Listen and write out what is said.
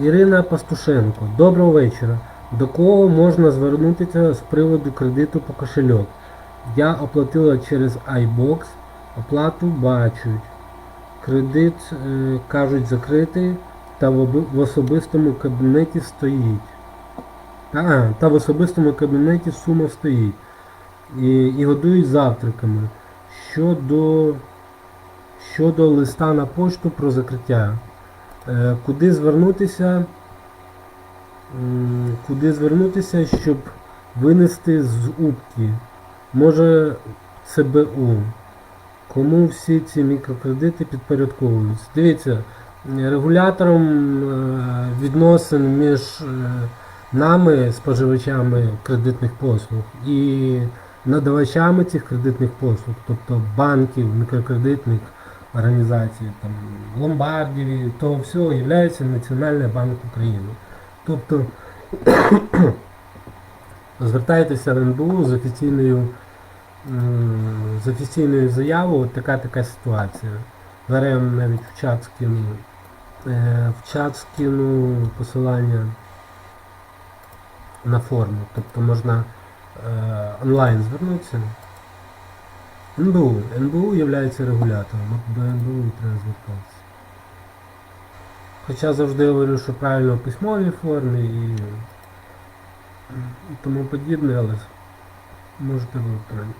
Ірина Пастушенко. Доброго вечора. До кого можна звернутися з приводу кредиту по кошельок? Я оплатила через iBox, оплату бачать. Кредит, е, кажуть, закритий та в, особистому кабінеті стоїть. А, та в особистому кабінеті сума стоїть. І, і годують завтраками. Щодо, щодо листа на пошту про закриття. Е, Куди звернутися? Куди звернутися, щоб винести з УПКи? Може ЦБУ? Кому всі ці мікрокредити підпорядковуються? Дивіться, регулятором е, відносин між е, нами, споживачами кредитних послуг, і надавачами цих кредитних послуг, тобто банків, мікрокредитних організацій, там, ломбардів, і того всього є Національний банк України. Тобто звертайтеся в НБУ з офіційною з офіційною заявою, така така ситуація. Я навіть в чат. Е, В чат посилання на форму. Тобто можна е, онлайн звернутися. НБУ. НБУ є регулятором, от до НБУ треба звертатися. Хоча завжди говорю, що правильно в письмовій формі і, тому подібне, але можете ви електронні.